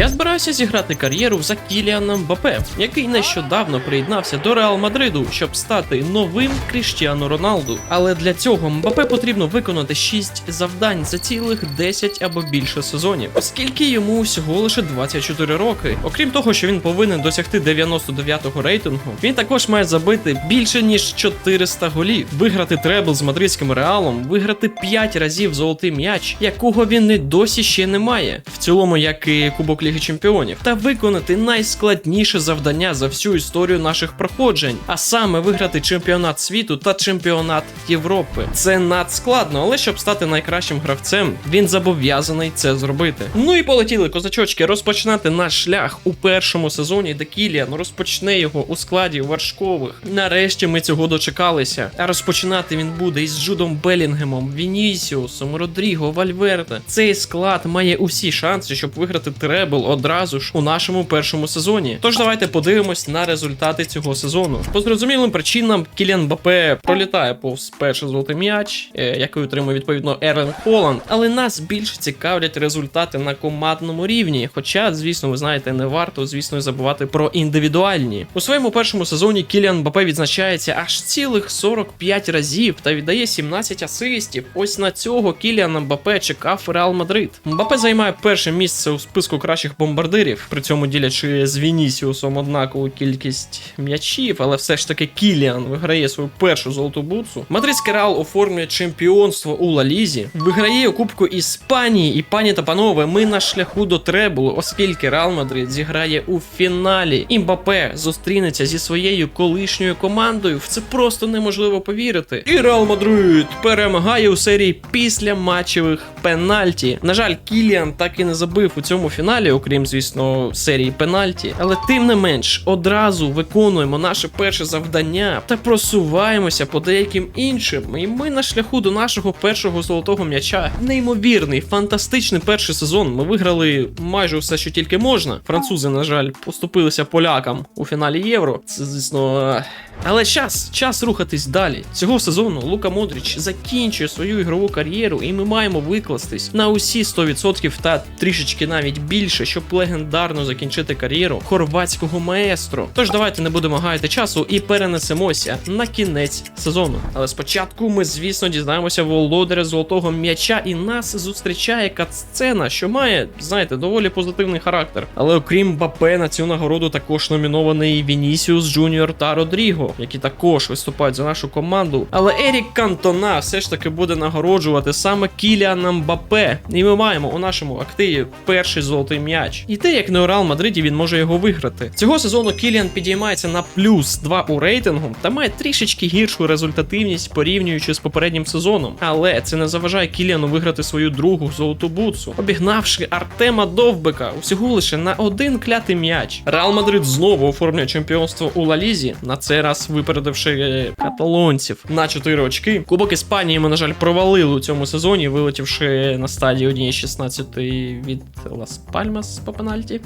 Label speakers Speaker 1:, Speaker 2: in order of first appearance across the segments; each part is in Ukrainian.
Speaker 1: Я збираюся зіграти кар'єру за Кіліаном Мбапе, який нещодавно приєднався до Реал Мадриду, щоб стати новим Кріштіану Роналду. Але для цього Мбапе потрібно виконати 6 завдань за цілих 10 або більше сезонів, оскільки йому всього лише 24 роки. Окрім того, що він повинен досягти 99-го рейтингу, він також має забити більше ніж 400 голів, виграти требл з мадридським реалом, виграти 5 разів золотий м'яч, якого він і досі ще не має, в цілому, як і Кубок Ліги Чемпіонів, та виконати найскладніше завдання за всю історію наших проходжень, а саме виграти чемпіонат світу та чемпіонат Європи. Це надскладно, але щоб стати найкращим гравцем, він зобов'язаний це зробити. Ну і полетіли козачочки розпочинати наш шлях у першому сезоні, де Кіліан розпочне його у складі вершкових. Нарешті ми цього дочекалися. А розпочинати він буде із Джудом Белінгемом, Вінісіусом, Родріго, Вальверде. Цей склад має усі шанси, щоб виграти требл одразу ж у нашому першому сезоні. Тож давайте подивимось на результати цього сезону. По зрозумілим причинам Кіліан Бапе пролітає повз перший золотий м'яч, е, який отримує відповідно Ерлен Холланд. Але нас більше цікавлять результати на командному рівні. Хоча, звісно, ви знаєте, не варто, звісно, забувати про індивідуальні. У своєму першому сезоні Кіліан Бапе відзначається аж цілих 45 разів та віддає 17 асистів. Ось на цього Кіліана Мбапе чекав Реал Мадрид. Мбапе займає перше місце у списку кращих бомбардирів, при цьому ділячи з Вінісіусом однакову кількість м'ячів, але все ж таки Кіліан виграє свою першу золоту бутсу. Мадридський Реал оформлює чемпіонство у Ла Лізі, виграє Кубку Іспанії, і пані та панове, ми на шляху до требулу, оскільки Реал Мадрид зіграє у фіналі. І Мбапе зустрінеться зі своєю колишньою командою. В це просто неможливо повірити. І Реал Мадрид перемагає у серії після матчевих пенальті. На жаль, Кіліан так і не забив у цьому фіналі, окрім, звісно, серії пенальті. Але тим не менш, одразу виконуємо наше перше завдання та просуваємося по деяким іншим. І ми на шляху до нашого першого золотого м'яча. Неймовірний, фантастичний перший сезон. Ми виграли майже все, що тільки можна. Французи, на жаль, поступилися полякам у фіналі євро. Це, звісно. Але час, час рухатись далі. Цього сезону Лука Модріч закінчує свою ігрову кар'єру, і ми маємо викластись на усі 100% та трішечки навіть більше, щоб легендарно закінчити кар'єру хорватського маестро. Тож давайте не будемо гаяти часу і перенесемося на кінець сезону. Але спочатку ми, звісно, дізнаємося володаря золотого м'яча, і нас зустрічає катсцена, що має, знаєте, доволі позитивний характер. Але окрім Бапе, на цю нагороду також номінований Вінісіус Джуніор та Родріго, які також виступають за нашу команду. Але Ерік Кантона все ж таки буде нагороджувати саме Кіліана Мбапе. І ми маємо у нашому активі перший золотий м'яч. І те, як не у Реал Мадриді, він може його виграти. Цього сезону Кіліан підіймається на плюс 2 у рейтингу та має трішечки гіршу результативність порівнюючи з попереднім сезоном. Але це не заважає Кіліану виграти свою другу золоту бутсу, обігнавши Артема Довбика усього лише на один клятий м'яч. Реал Мадрид знову оформлює чемпіонство у Ла Лізі, на цей раз випередивши е, каталонців на 4 очки. Кубок Іспанії ми, на жаль, провалили у цьому сезоні, вилетівши на стадії 1-16 від Лас Пальмас по пенальті.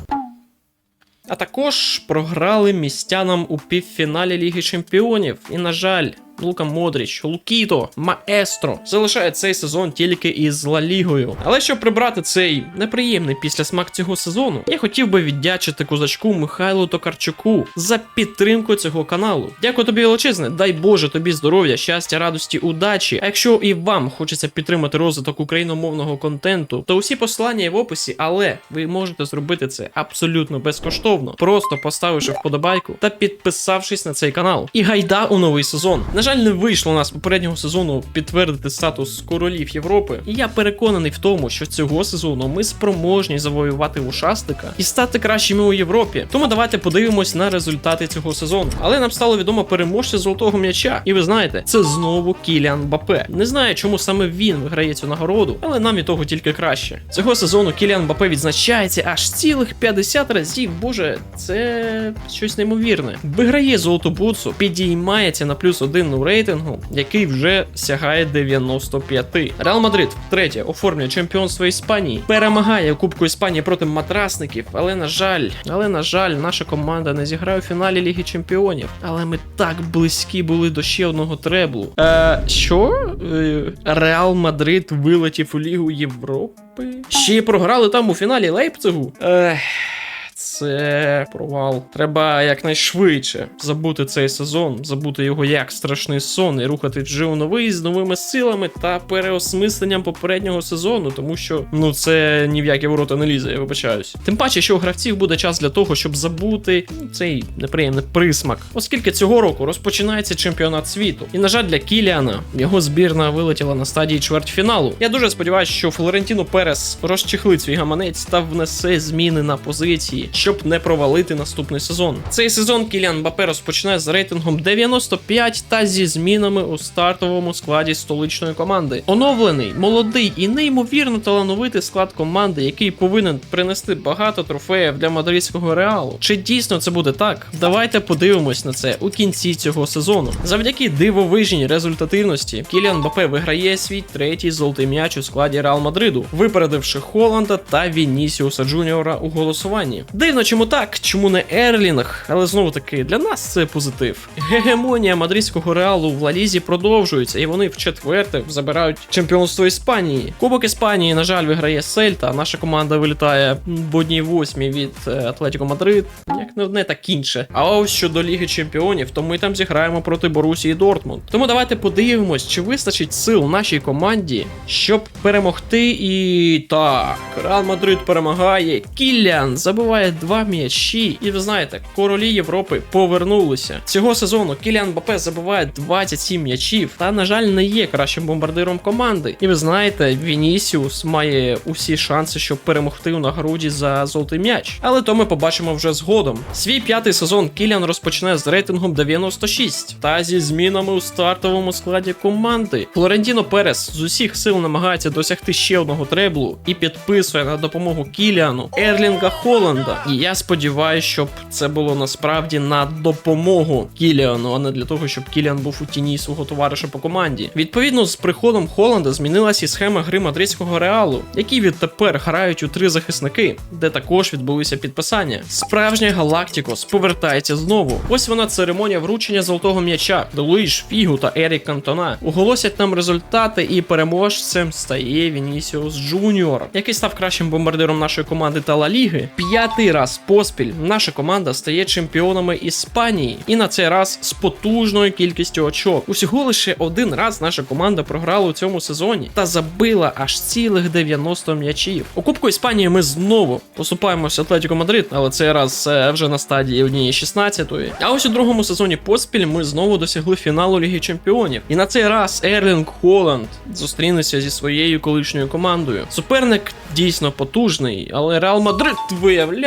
Speaker 1: А також програли містянам у півфіналі Ліги Чемпіонів. І, на жаль, Лука Модріч, Лукіто, Маестро залишає цей сезон тільки із Ла Лігою. Але щоб прибрати цей неприємний післясмак цього сезону, я хотів би віддячити козачку Михайлу Токарчуку за підтримку цього каналу. Дякую тобі величезне, дай Боже тобі здоров'я, щастя, радості, удачі. А якщо і вам хочеться підтримати розвиток україномовного контенту, то усі послання є в описі, але ви можете зробити це абсолютно безкоштовно, просто поставивши вподобайку та підписавшись на цей канал. І гайда у новий сезон. Жаль, не вийшло у нас попереднього сезону підтвердити статус королів Європи. І я переконаний в тому, що цього сезону ми спроможні завоювати ушастика і стати кращими у Європі. Тому давайте подивимось на результати цього сезону. Але нам стало відомо переможця золотого м'яча. І ви знаєте, це знову Кіліан Бапе. Не знаю, чому саме він виграє цю нагороду, але нам від того тільки краще. Цього сезону Кіліан Бапе відзначається аж цілих 50 разів. Боже, це щось неймовірне. Виграє золоту бутсу, підіймається на плюс один частину рейтингу, який вже сягає 95. Реал Мадрид втретє оформлює чемпіонство Іспанії, перемагає Кубку Іспанії проти матрасників, але на жаль, але на жаль, наша команда не зіграє у фіналі Ліги Чемпіонів. Але ми так близькі були до ще одного треблу. Е, що? Е, Реал Мадрид вилетів у Лігу Європи? Ще програли там у фіналі Лейпцигу. Ех. Це провал. Треба якнайшвидше забути цей сезон, забути його як страшний сон і рухати вже новий з новими силами та переосмисленням попереднього сезону, тому що ну це ні в які ворота не лізе, я вибачаюсь. Тим паче, що у гравців буде час для того, щоб забути ну, цей неприємний присмак, оскільки цього року розпочинається чемпіонат світу. І на жаль, для Кіліана його збірна вилетіла на стадії чвертьфіналу. Я дуже сподіваюся, що Флорентіно Перес розчехлить свій гаманець та внесе зміни на позиції, щоб не провалити наступний сезон. Цей сезон Кіліан Бапе розпочинає з рейтингом 95 та зі змінами у стартовому складі столичної команди. Оновлений, молодий і неймовірно талановитий склад команди, який повинен принести багато трофеїв для мадридського реалу. Чи дійсно це буде так? Давайте подивимось на це у кінці цього сезону. Завдяки дивовижній результативності Кіліан Бапе виграє свій третій золотий м'яч у складі Реал Мадриду, випередивши Холланда та Вінісіуса Джуніора у голосуванні. Дивно, чому так, чому не Ерлінг, але знову таки для нас це позитив. Гегемонія мадридського реалу в Лалізі продовжується, і вони в четверте забирають чемпіонство Іспанії. Кубок Іспанії, на жаль, виграє Сельта. Наша команда вилітає в одній восьмій від е, Атлетіко Мадрид. Як не одне, так інше. А ось щодо Ліги Чемпіонів, то ми там зіграємо проти Борусії Дортмунд. Тому давайте подивимось, чи вистачить сил нашій команді, щоб перемогти. І так, Реал Мадрид перемагає. Кіллян забиває два м'ячі. І ви знаєте, королі Європи повернулися. Цього сезону Кіліан Бапе забиває 27 м'ячів, та, на жаль, не є кращим бомбардиром команди. І ви знаєте, Вінісіус має усі шанси, щоб перемогти у нагороді за золотий м'яч. Але то ми побачимо вже згодом. Свій п'ятий сезон Кіліан розпочинає з рейтингом 96 та зі змінами у стартовому складі команди. Флорентіно Перес з усіх сил намагається досягти ще одного треблу і підписує на допомогу Кіліану Ерлінга Холланда. І я сподіваюся, щоб це було насправді на допомогу Кіліану, а не для того, щоб Кіліан був у тіні свого товариша по команді. Відповідно, з приходом Холланда змінилася і схема гри мадридського реалу, які відтепер грають у три захисники, де також відбулися підписання. Справжня Галактикос повертається знову. Ось вона церемонія вручення золотого м'яча. Луїш Фігу та Ерік Кантона оголосять нам результати, і переможцем стає Вінісіус Джуніор, який став кращим бомбардиром нашої команди та Ла Ліги. П'ятий раз поспіль наша команда стає чемпіонами Іспанії, і на цей раз з потужною кількістю очок. Усього лише один раз наша команда програла у цьому сезоні та забила аж цілих 90 м'ячів. У Кубку Іспанії ми знову поступаємося Атлетіко Мадрид, але цей раз е, вже на стадії однієї 16-ї. А ось у другому сезоні поспіль ми знову досягли фіналу Ліги Чемпіонів. І на цей раз Ерлінг Холланд зустрінеться зі своєю колишньою командою. Суперник дійсно потужний, але Реал Мадрид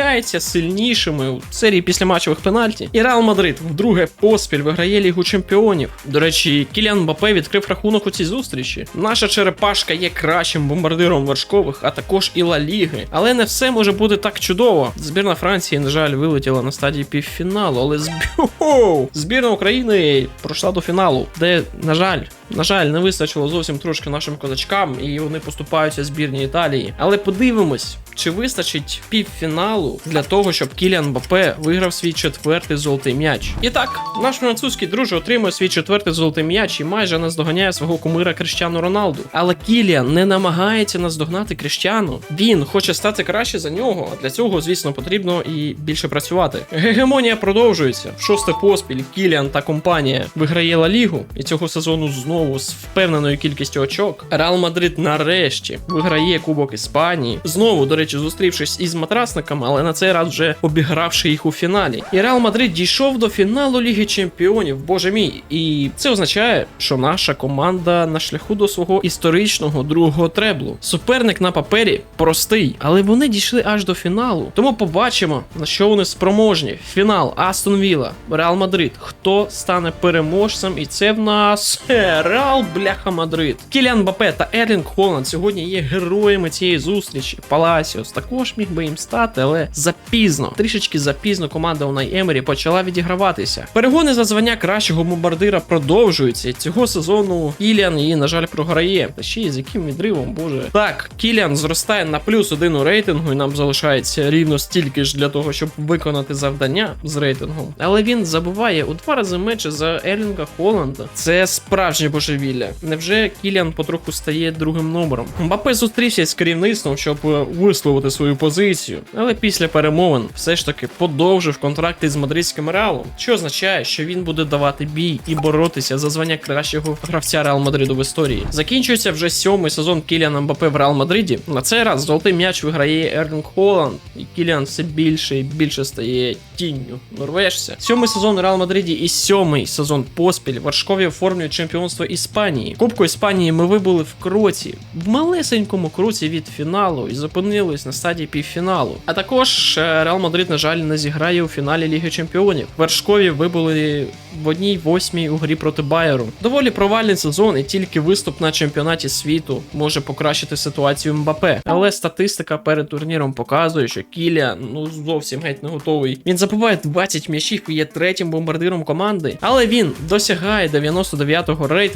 Speaker 1: виявляється сильнішими у серії післяматчевих пенальті. І Реал Мадрид вдруге поспіль виграє Лігу Чемпіонів. До речі, Кіліан Мбапе відкрив рахунок у цій зустрічі. Наша черепашка є кращим бомбардиром вершкових, а також і Ла Ліги. Але не все може бути так чудово. Збірна Франції, на жаль, вилетіла на стадії півфіналу, але зб... Збірна України пройшла до фіналу, де, на жаль, на жаль, не вистачило зовсім трошки нашим козачкам, і вони поступаються збірні Італії. Але подивимось, чи вистачить півфіналу для того, щоб Кіліан Бапе виграв свій четвертий золотий м'яч. І так, наш французький друже отримує свій четвертий золотий м'яч і майже наздоганяє свого кумира Кріштіану Роналду. Але Кіліан не намагається наздогнати Кріштіану. Він хоче стати краще за нього. А для цього, звісно, потрібно і більше працювати. Гегемонія продовжується. В шосте поспіль Кіліан та компанія виграє Ла Лігу, і цього сезону знову з впевненою кількістю очок. Реал Мадрид нарешті виграє Кубок Іспанії. Знову, до речі, зустрівшись із матрасниками, але на цей раз вже обігравши їх у фіналі. І Реал Мадрид дійшов до фіналу Ліги Чемпіонів, боже мій. І це означає, що наша команда на шляху до свого історичного другого треблу. Суперник на папері простий, але вони дійшли аж до фіналу. Тому побачимо, на що вони спроможні. Фінал Астон Вілла, Реал Мадрид. Хто стане переможцем? І це в нас Реал Бляха Мадрид. Кіліан Бапе та Ерлінг Холланд сьогодні є героями цієї зустрічі. Паласіос також міг би їм стати, але запізно. Трішечки запізно команда Унай Емері почала відіграватися. Перегони за звання кращого бомбардира продовжуються. Цього сезону Кіліан її, на жаль, програє. Та ще й з яким відривом, боже. Так, Кіліан зростає на плюс один у рейтингу, і нам залишається рівно стільки ж для того, щоб виконати завдання з рейтингом. Але він забуває у два рази менше за Ерлінга Холланда. Це справжнє божевілля. Невже Кіліан потроху стає другим номером? Мбапе зустрівся з керівництвом, щоб е, висловити свою позицію, але після перемовин все ж таки подовжив контракти з мадридським реалом, що означає, що він буде давати бій і боротися за звання кращого гравця Реал Мадриду в історії. Закінчується вже сьомий сезон Кіліана Мбапе в Реал Мадриді. На цей раз золотий м'яч виграє Ерлінг Холланд, і Кіліан все більше і більше стає тінню норвежця. Сьомий сезон Реал Мадриді і сьомий сезон поспіль Вершкові оформлюють чемпіонство Іспанії. Кубку Іспанії ми вибули в кроці, в малесенькому кроці від фіналу і зупинились на стадії півфіналу. А також е, Реал Мадрид, на жаль, не зіграє у фіналі Ліги Чемпіонів. Вершкові вибули в одній восьмій у грі проти Байеру. Доволі провальний сезон, і тільки виступ на чемпіонаті світу може покращити ситуацію Мбапе. Але статистика перед турніром показує, що Кіліан ну зовсім геть не готовий. Він забуває 20 м'ячів і є третім бомбардиром команди, але він досягає 99-го рейтингу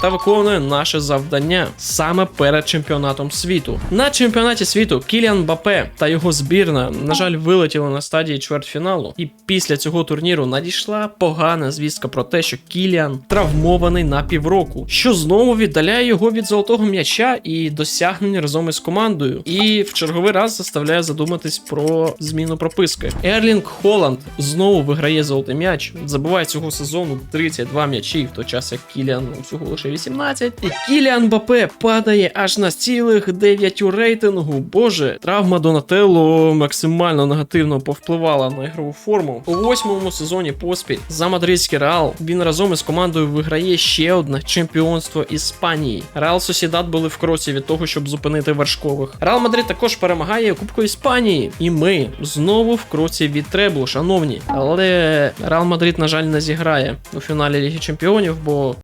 Speaker 1: та виконує наше завдання саме перед чемпіонатом світу. На чемпіонаті світу Кіліан Бапе та його збірна, на жаль, вилетіли на стадії чвертьфіналу. І після цього турніру надійшла погана звістка про те, що Кіліан травмований на півроку, що знову віддаляє його від золотого м'яча і досягнень разом із командою. І в черговий раз заставляє задуматись про зміну прописки. Ерлінг Холланд знову виграє золотий м'яч, забуває цього сезону 32 м'ячі, в той час як Кіліан всього лише 18. І Кіліан Бапе падає аж на цілих 9 у рейтингу. Боже, травма Донателло максимально негативно повпливала на ігрову форму. У восьмому сезоні поспіль за мадридський реал він разом із командою виграє ще одне чемпіонство Іспанії. Реал Сосідат були в кроці від того, щоб зупинити вершкових. Реал Мадрид також перемагає Кубку Іспанії. І ми знову в кроці від треблу, шановні. Але Реал Мадрид, на жаль, не зіграє у фіналі Ліги Чемпіонів, бо.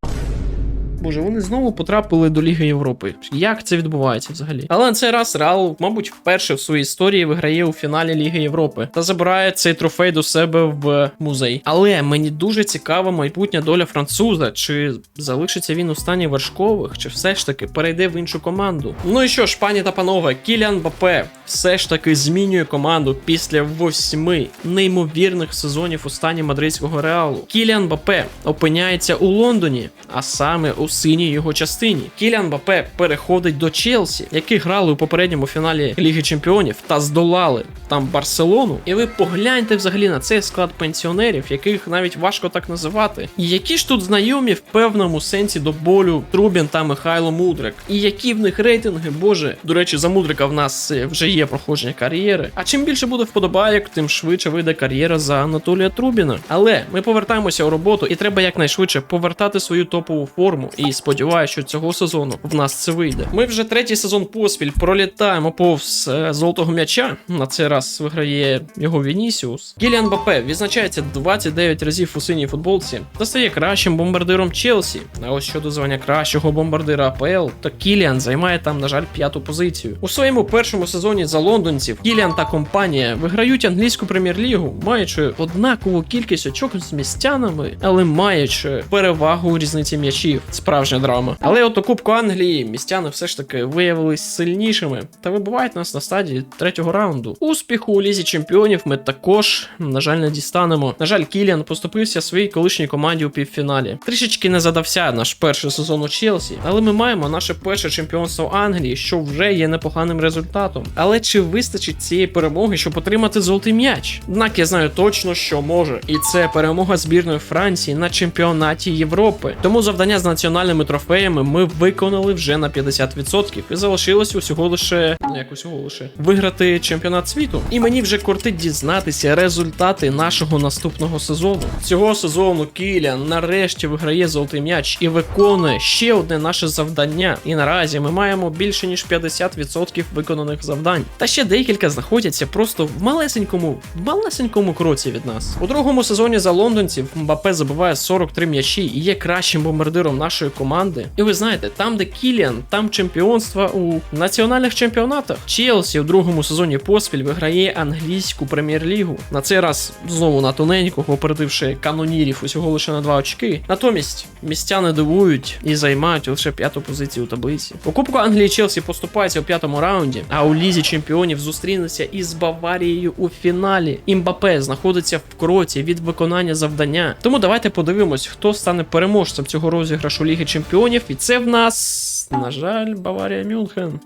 Speaker 1: Боже, вони знову потрапили до Ліги Європи. Як це відбувається взагалі? Але на цей раз Реал, мабуть, вперше в своїй історії виграє у фіналі Ліги Європи та забирає цей трофей до себе в музей. Але мені дуже цікава майбутня доля француза, чи залишиться він у стані вершкових, чи все ж таки перейде в іншу команду. Ну і що ж, пані та панове, Кіліан Бапе все ж таки змінює команду після восьми неймовірних сезонів у стані мадридського реалу. Кіліан Бапе опиняється у Лондоні, а саме у синій його частині. Кіліан Бапе переходить до Челсі, які грали у попередньому фіналі Ліги Чемпіонів та здолали там Барселону. І ви погляньте взагалі на цей склад пенсіонерів, яких навіть важко так називати. І які ж тут знайомі в певному сенсі до болю Трубін та Михайло Мудрик. І які в них рейтинги, боже. До речі, за Мудрика в нас е, вже є проходження кар'єри. А чим більше буде вподобайок, тим швидше вийде кар'єра за Анатолія Трубіна. Але ми повертаємося у роботу, і треба якнайшвидше повертати свою топову форму. І сподіваюся, що цього сезону в нас це вийде. Ми вже третій сезон поспіль пролітаємо повз е, золотого м'яча. На цей раз виграє його Вінісіус. Кіліан Бапе відзначається 29 разів у синій футболці та стає кращим бомбардиром Челсі. А ось щодо звання кращого бомбардира АПЛ, то Кіліан займає там, на жаль, п'яту позицію. У своєму першому сезоні за лондонців Кіліан та компанія виграють англійську прем'єр-лігу, маючи однакову кількість очок з містянами, але маючи перевагу у різниці м'ячів. Справжня драма. Але от у Кубку Англії містяни все ж таки виявились сильнішими та вибивають нас на стадії третього раунду. Успіху у лізі чемпіонів ми також, на жаль, не дістанемо. На жаль, Кіліан поступився своїй колишній команді у півфіналі. Трішечки не задався наш перший сезон у Челсі, але ми маємо наше перше чемпіонство Англії, що вже є непоганим результатом. Але чи вистачить цієї перемоги, щоб отримати золотий м'яч? Однак я знаю точно, що може, і це перемога збірної Франції на чемпіонаті Європи. Тому завдання з національними трофеями ми виконали вже на 50%. І залишилось усього лише як усього лише виграти чемпіонат світу. І мені вже кортить дізнатися результати нашого наступного сезону. Цього сезону Кіліан нарешті виграє золотий м'яч і виконує ще одне наше завдання. І наразі ми маємо більше ніж 50% виконаних завдань. Та ще декілька знаходяться просто в малесенькому, в малесенькому кроці від нас. У другому сезоні за лондонців Мбапе забиває 43 м'ячі і є кращим бомбардиром нашої нашої команди. І ви знаєте, там, де Кіліан, там чемпіонства у національних чемпіонатах. Челсі у другому сезоні поспіль виграє англійську прем'єр-лігу. На цей раз знову на тоненького, опередивши канонірів усього лише на два очки. Натомість містяни дивують і займають лише п'яту позицію у таблиці. У Кубку Англії Челсі поступається у п'ятому раунді, а у лізі чемпіонів зустрінеться із Баварією у фіналі. Імбапе знаходиться в кроці від виконання завдання. Тому давайте подивимось, хто стане переможцем цього розіграшу Ліги Чемпіонів. І це в нас, на жаль, Баварія Мюнхен.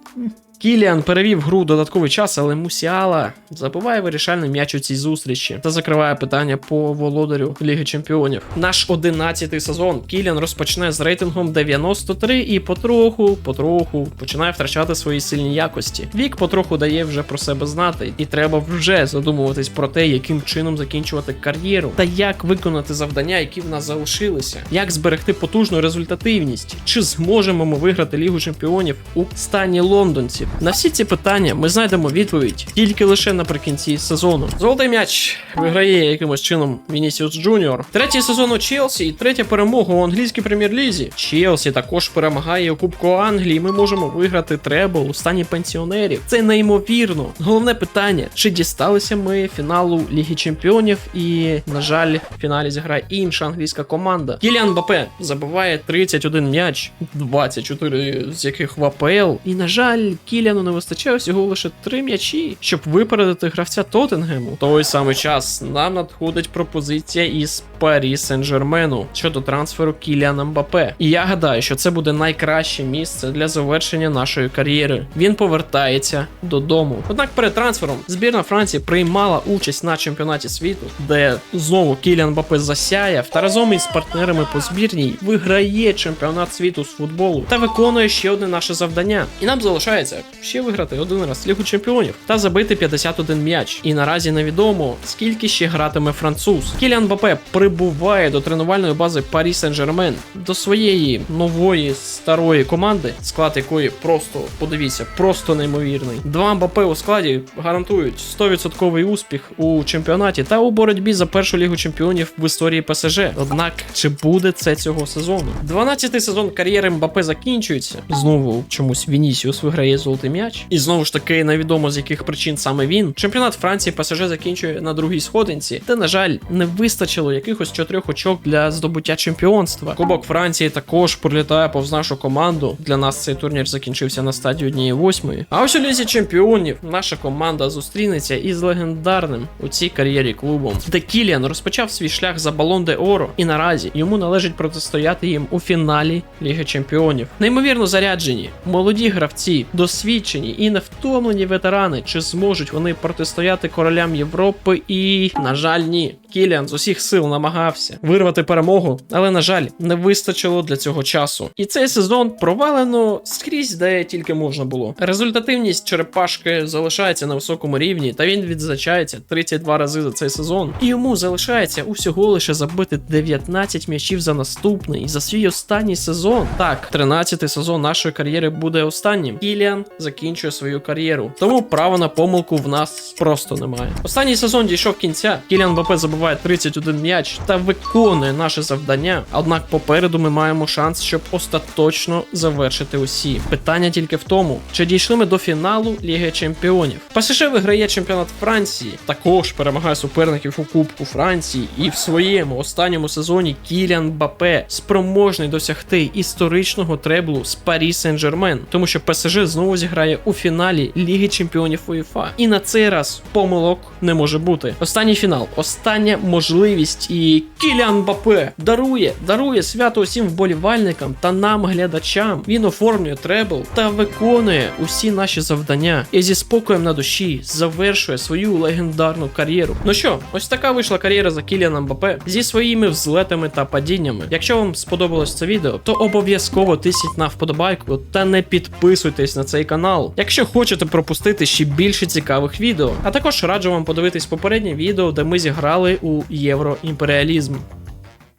Speaker 1: Кіліан перевів гру додатковий час, але Мусіала забиває вирішальний м'яч у цій зустрічі та закриває питання по володарю Ліги Чемпіонів. Наш 11-й сезон Кіліан розпочне з рейтингом 93 і потроху, потроху починає втрачати свої сильні якості. Вік потроху дає вже про себе знати, і треба вже задумуватись про те, яким чином закінчувати кар'єру та як виконати завдання, які в нас залишилися, як зберегти потужну результативність, чи зможемо ми виграти Лігу Чемпіонів у стані лондонців. На всі ці питання ми знайдемо відповідь тільки лише наприкінці сезону. Золотий м'яч виграє якимось чином Вінісіус Джуніор. Третій сезон у Челсі і третя перемога у англійській прем'єр-лізі. Челсі також перемагає у Кубку Англії. Ми можемо виграти требл у стані пенсіонерів. Це неймовірно. Головне питання: чи дісталися ми фіналу Ліги Чемпіонів? І, на жаль, в фіналі зіграє інша англійська команда. Кіліан Бапе забиває 31 м'яч, 24 з яких в АПЛ. І, на жаль, Кіліану не вистачає всього лише 3 м'ячі, щоб випередити гравця Тоттенгему. Той самий час нам надходить пропозиція із Парі Сен-Жермену щодо трансферу Кіліана Мбапе. І я гадаю, що це буде найкраще місце для завершення нашої кар'єри. Він повертається додому. Однак перед трансфером збірна Франції приймала участь на чемпіонаті світу, де знову Кіліан Мбапе засяяв та разом із партнерами по збірній виграє чемпіонат світу з футболу та виконує ще одне наше завдання. І нам залишається ще виграти один раз Лігу Чемпіонів та забити 51 м'яч. І наразі невідомо скільки ще гратиме француз. Кіліан Мбапе прибуває до тренувальної бази Парі Сен-Жермен до своєї нової старої команди, склад якої просто подивіться, просто неймовірний. Два Мбапе у складі гарантують 100% успіх у чемпіонаті та у боротьбі за першу лігу чемпіонів в історії ПСЖ. Однак чи буде це цього сезону? 12-й сезон кар'єри Мбапе закінчується. Знову чомусь Вінісіус виграє золотий м'яч. І знову ж таки невідомо з яких причин саме він. Чемпіонат Франції ПСЖ закінчує на другій сходинці, де, на жаль, не вистачило якихось чотирьох очок для здобуття чемпіонства. Кубок Франції також пролітає повз нашу команду. Для нас цей турнір закінчився на стадії однієї восьмої. А ось у лізі чемпіонів наша команда зустрінеться із легендарним у цій кар'єрі клубом, де Кіліан розпочав свій шлях за балон де Оро, і наразі йому належить протистояти їм у фіналі Ліги Чемпіонів. Неймовірно заряджені, молоді гравці, досвідчені і невтомлені ветерани. Чи зможуть вони протистояти королям Європи? І, на жаль, ні. Кіліан з усіх сил намагався вирвати перемогу, але, на жаль, не вистачило для цього часу. І цей сезон провалено скрізь, де тільки можна було. Результативність черепашки залишається на високому рівні, та він відзначається 32 рази за цей сезон. І йому залишається усього лише забити 19 м'ячів за наступний за свій останній сезон. Так, 13-й сезон нашої кар'єри буде останнім. Кіліан закінчує свою кар'єру. Тому права на помилку в нас просто немає. Останній сезон дійшов кінця. Кіліан Бапе забиває 31 м'яч та виконує наше завдання. Однак попереду ми маємо шанс, щоб остаточно завершити усі. Питання тільки в тому, чи дійшли ми до фіналу Ліги Чемпіонів. ПСЖ виграє чемпіонат Франції, також перемагає суперників у Кубку Франції, і в своєму останньому сезоні Кіліан Бапе спроможний досягти історичного треблу з Парі Сен-Жермен, тому що ПСЖ знову зіграє у фіналі Ліги Чемпіонів УЄФА. І на цей раз помилок не може бути. Останній фінал, остання можливість, і Кіліан Бапе дарує, дарує свято усім вболівальникам та нам, глядачам. Він оформлює требл та виконує усі наші завдання. І зі спокоєм на душі завершує свою легендарну кар'єру. Ну що, ось така вийшла кар'єра за Кіліаном Бапе зі своїми взлетами та падіннями. Якщо вам сподобалось це відео, то обов'язково тисніть на вподобайку та не підписуйтесь на цей канал, якщо хочете пропустити ще більше цікавих відео. А також раджу вам подивитись попереднє відео, де ми зіграли у євроімперіалізм.